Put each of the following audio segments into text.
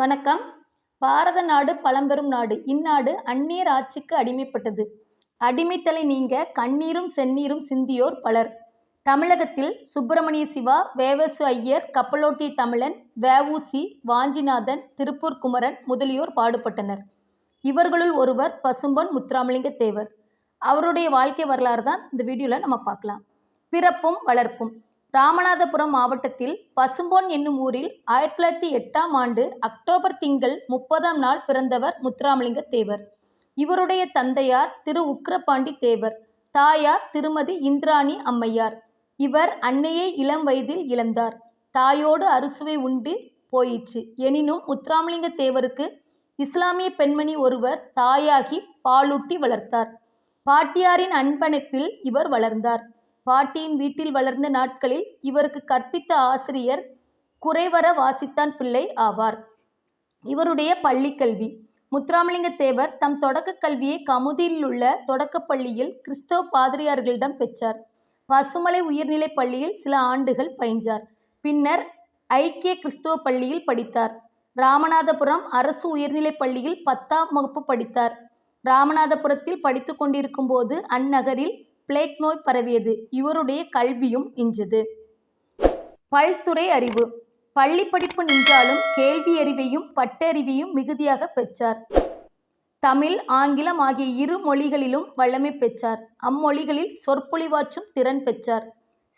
வணக்கம். பாரத நாடு பழம்பெரும் நாடு. இந்நாடு அந்நியர் ஆட்சிக்கு அடிமைப்பட்டது. அடிமைத்தலை நீங்க கண்ணீரும் செந்நீரும் சிந்தியோர் பலர். தமிழகத்தில் சுப்பிரமணிய சிவா வேவசு ஐயர் கப்பலோட்டிய தமிழன் வேவூசி வாஞ்சிநாதன் திருப்பூர் குமரன் முதலியோர் பாடுபட்டனர். இவர்களுள் ஒருவர் பசும்பொன் முத்துராமலிங்க தேவர். அவருடைய வாழ்க்கை வரலாறு தான் இந்த வீடியோவில் நம்ம பார்க்கலாம். பிறப்பும் வளர்ப்பும். ராமநாதபுரம் மாவட்டத்தில் பசும்பொன் என்னும் ஊரில் ஆயிரத்தி தொள்ளாயிரத்தி எட்டாம் ஆண்டு அக்டோபர் திங்கள் முப்பதாம் நாள் பிறந்தவர் முத்துராமலிங்க தேவர். இவருடைய தந்தையார் திரு உக்ரபாண்டி தேவர் தாயார் திருமதி இந்திராணி அம்மையார். இவர் அன்னையை இளம் வயதில் இழந்தார். தாயோடு அறுசுவை உண்டு போயிற்று. எனினும் முத்துராமலிங்க தேவருக்கு இஸ்லாமிய பெண்மணி ஒருவர் தாயாகி பாலூட்டி வளர்த்தார். பாட்டியாரின் அன்பணைப்பில் இவர் வளர்ந்தார். பாட்டியின் வீட்டில் வளர்ந்த நாட்களில் இவருக்கு கற்பித்த ஆசிரியர் குறைவர வாசித்தான் பிள்ளை ஆவார். இவருடைய பள்ளிக்கல்வி முத்துராமலிங்க தேவர் தம் தொடக்க கல்வியை கமுதியில் உள்ள பள்ளியில் கிறிஸ்தவ பாதிரியார்களிடம் பெற்றார். பசுமலை உயர்நிலைப் பள்ளியில் சில ஆண்டுகள் பயின்றார். பின்னர் ஐக்கிய கிறிஸ்துவ பள்ளியில் படித்தார். ராமநாதபுரம் அரசு உயர்நிலைப் பள்ளியில் பத்தாம் வகுப்பு படித்தார். ராமநாதபுரத்தில் படித்து கொண்டிருக்கும் போது அந்நகரில் பிளேக் நோய் பரவியது. இவருடைய கல்வியும் நின்றது பல்துறை அறிவு. பள்ளி படிப்பு நின்றாலும் கேள்வி அறிவையும் பட்டறிவையும் மிகுதியாக பெற்றார். தமிழ் ஆங்கிலம் ஆகிய இரு மொழிகளிலும் வல்லமை பெற்றார். அம்மொழிகளில் சொற்பொழிவாற்றும் திறன் பெற்றார்.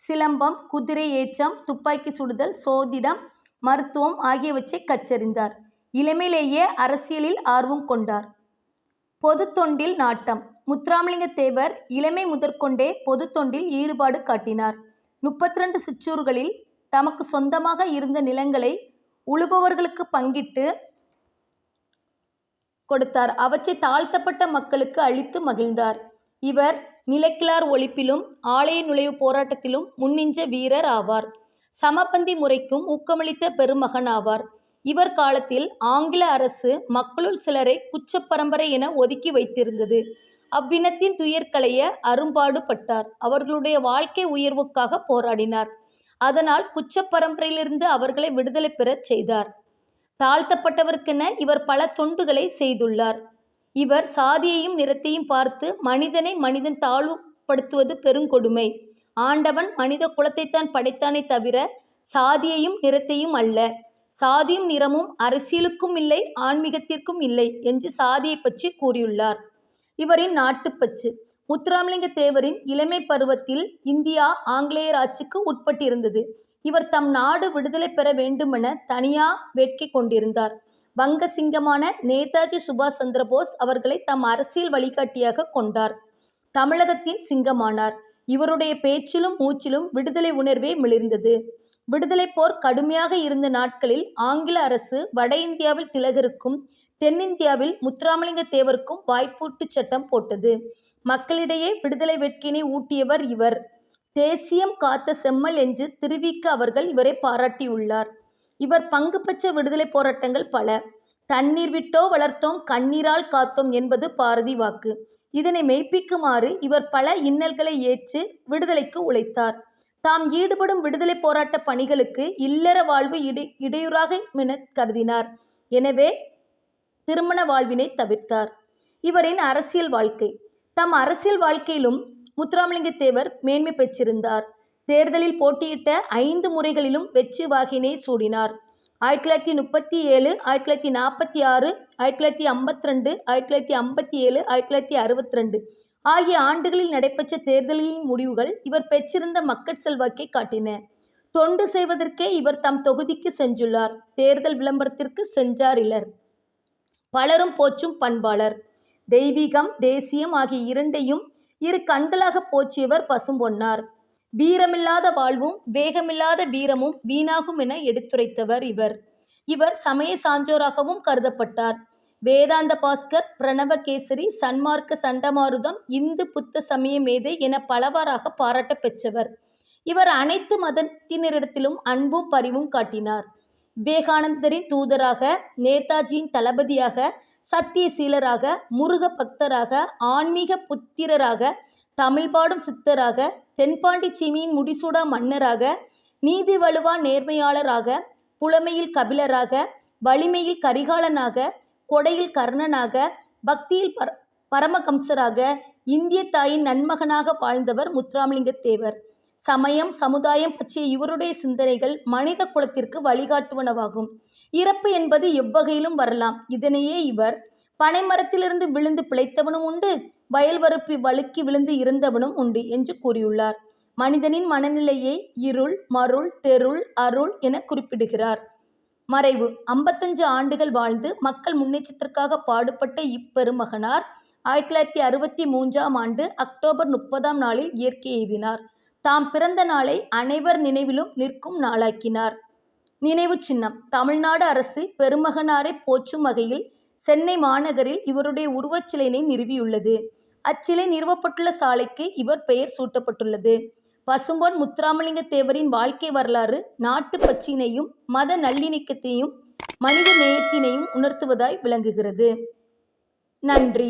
சிலம்பம் குதிரை ஏற்றம் துப்பாக்கி சுடுதல் சோதிடம் மருத்துவம் ஆகியவற்றை கற்றறிந்தார். இளமையிலேயே அரசியலில் ஆர்வம் கொண்டார். பொது தொண்டில் நாட்டம். முத்துராமலிங்க தேவர் இளமை முதற்கொண்டே பொது தொண்டில் ஈடுபாடு காட்டினார். முப்பத்தி ரெண்டு சிற்றூர்களில் தமக்கு சொந்தமாக இருந்த நிலங்களை உழுபவர்களுக்கு பங்கிட்டு கொடுத்தார். அவற்றை தாழ்த்தப்பட்ட மக்களுக்கு அளித்து மகிழ்ந்தார். இவர் நிலக்கிழார் ஒழிப்பிலும் ஆலய நுழைவு போராட்டத்திலும் முன்னின்ற வீரர் ஆவார். சமபந்தி முறைக்கும் ஊக்கமளித்த பெருமகன் ஆவார். இவர் காலத்தில் ஆங்கில அரசு மக்களுள் சிலரை குச்ச பரம்பரை என ஒதுக்கி வைத்திருந்தது. அவ்வினத்தின் துயர்களைய அரும்பாடுபட்டார். அவர்களுடைய வாழ்க்கை உயர்வுக்காக போராடினார். அதனால் குச்ச பரம்பரையிலிருந்து அவர்களை விடுதலை பெறச் செய்தார். தாழ்த்தப்பட்டவர்க்கென இவர் பல தொண்டுகளை செய்துள்ளார். இவர் சாதியையும் நிறத்தையும் பார்த்து மனிதனை மனிதன் தாழ்வுபடுத்துவது பெருங்கொடுமை. ஆண்டவன் மனித குலத்தைத்தான் படைத்தானே தவிர சாதியையும் நிறத்தையும் அல்ல. சாதியும் நிறமும் அரசியலுக்கும் இல்லை ஆன்மீகத்திற்கும் இல்லை என்று சாதியை பற்றி கூறியுள்ளார். இவரின் நாட்டுப்பச்சு. முத்துராமலிங்க தேவரின் இளமை பருவத்தில் இந்தியா ஆங்கிலேயர் ஆட்சிக்கு உட்பட்டிருந்தது. இவர் தம் நாடு விடுதலை பெற வேண்டுமென தனியா வேட்கை கொண்டிருந்தார். வங்க சிங்கமான நேதாஜி சுபாஷ் சந்திரபோஸ் அவர்களை தம் அரசியல் வழிகாட்டியாக கொண்டார். தமிழகத்தின் சிங்கமானார். இவருடைய பேச்சிலும் மூச்சிலும் விடுதலை உணர்வே மிளிர்ந்தது. விடுதலை போர் கடுமையாக இருந்த நாட்களில் ஆங்கில அரசு வட இந்தியாவில் திலகருக்கும் தென்னிந்தியாவில் முத்துராமலிங்க தேவருக்கும் வாய்ப்பூட்டு சட்டம் போட்டது. மக்களிடையே விடுதலை வெட்கினை ஊட்டியவர் இவர். தேசியம் காத்த செம்மல் என்று திருவிக்க அவர்கள் இவரை பாராட்டியுள்ளார். இவர் பங்கு பெற்ற விடுதலை போராட்டங்கள் பல. தண்ணீர் விட்டோ வளர்த்தோம் கண்ணீரால் காத்தோம் என்பது பாரதி வாக்கு. இதனை மெய்ப்பிக்குமாறு இவர் பல இன்னல்களை ஏற்று விடுதலைக்கு உழைத்தார். தாம் ஈடுபடும் விடுதலை போராட்ட பணிகளுக்கு இல்லற வாழ்வு இடை இடையூறாக என கருதினார். எனவே திருமண வாழ்வினை தவிர்த்தார். இவரின் அரசியல் வாழ்க்கை. தம் அரசியல் வாழ்க்கையிலும் முத்துராமலிங்க தேவர் மேன்மை பெற்றிருந்தார். தேர்தலில் போட்டியிட்ட ஐந்து முறைகளிலும் வெற்றி வாகினை சூடினார். ஆயிரத்தி தொள்ளாயிரத்தி முப்பத்தி ஏழு ஆயிரத்தி தொள்ளாயிரத்தி நாற்பத்தி ஆறு ஆயிரத்தி தொள்ளாயிரத்தி ஐம்பத்தி ரெண்டு ஆயிரத்தி தொள்ளாயிரத்தி ஐம்பத்தி ஏழு ஆயிரத்தி தொள்ளாயிரத்தி அறுபத்தி ரெண்டு ஆகிய ஆண்டுகளில் நடைபெற்ற தேர்தல்களின் முடிவுகள் இவர் பெற்றிருந்த மக்கள் செல்வாக்கை காட்டின. தொண்டு செய்வதற்கே இவர் தம் தொகுதிக்கு சென்றுள்ளார். தேர்தல் விளம்பரத்திற்கு சென்றார் இலர். பலரும் போற்றும் பண்பாளர். தெய்வீகம் தேசியம் ஆகிய இரண்டையும் இரு கண்களாக போற்றியவர் பசும்பொன்னார் வீரமில்லாத வாழ்வும் வேகமில்லாத வீரமும் வீணாகும் என எடுத்துரைத்தவர் இவர். இவர் சமய சான்றோராகவும் கருதப்பட்டார். வேதாந்த பாஸ்கர் பிரணவகேசரி சன்மார்க்க சண்டமாருதம் இந்து புத்த சமய மேதை என பலவாறாக பாராட்ட பெற்றவர். இவர் அனைத்து மதத்தினரிடத்திலும் அன்பும் பரிவும் காட்டினார். விவேகானந்தரின் தூதராக நேதாஜியின் தளபதியாக சத்தியசீலராக முருக பக்தராக ஆன்மீக புத்திரராக தமிழ் பாடும் சித்தராக தென்பாண்டி சீமியின் முடிசூடா மன்னராக நீதி வலுவா நேர்மையாளராக புலமையில் கபிலராக வலிமையில் கரிகாலனாக கொடையில் கர்ணனாக பக்தியில் பர பரமகம்சராக இந்திய தாயின் நன்மகனாக வாழ்ந்தவர் முத்துராமலிங்க தேவர் சமயம் சமுதாயம் பற்றிய இவருடைய சிந்தனைகள் மனித குலத்திற்கு வழிகாட்டுவனவாகும். இறப்பு என்பது எவ்வகையிலும் வரலாம். இதனையே இவர் பனைமரத்திலிருந்து விழுந்து பிழைத்தவனும் உண்டு வயல் வரப்பி வழுக்கி விழுந்து இருந்தவனும் உண்டு என்று கூறியுள்ளார். மனிதனின் மனநிலையை இருள் மருள் தெருள் அருள் என குறிப்பிடுகிறார். மறைவு. ஐம்பத்தஞ்சு ஆண்டுகள் வாழ்ந்து மக்கள் முன்னேற்றத்திற்காக பாடுபட்ட இப்பெருமகனார் ஆயிரத்தி தொள்ளாயிரத்தி அறுபத்தி மூன்றாம் ஆண்டு அக்டோபர் முப்பதாம் நாளில் இயற்கை எய்தினார். தாம் பிறந்த நாளை அனைவர் நினைவிலும் நிற்கும் நாளாக்கினார். நினைவு சின்னம். தமிழ்நாடு அரசு பெருமகனாரை போற்றும் வகையில் சென்னை மாநகரில் இவருடைய உருவச்சிலையினை நிறுவியுள்ளது. அச்சிலை நிறுவப்பட்டுள்ள சாலைக்கு இவர் பெயர் சூட்டப்பட்டுள்ளது. பசும்பொன் முத்துராமலிங்க தேவரின் வாழ்க்கை வரலாறு நாட்டு பற்றினையும் மத நல்லிணக்கத்தையும் மனித நேயத்தினையும் உணர்த்துவதாய் விளங்குகிறது. நன்றி.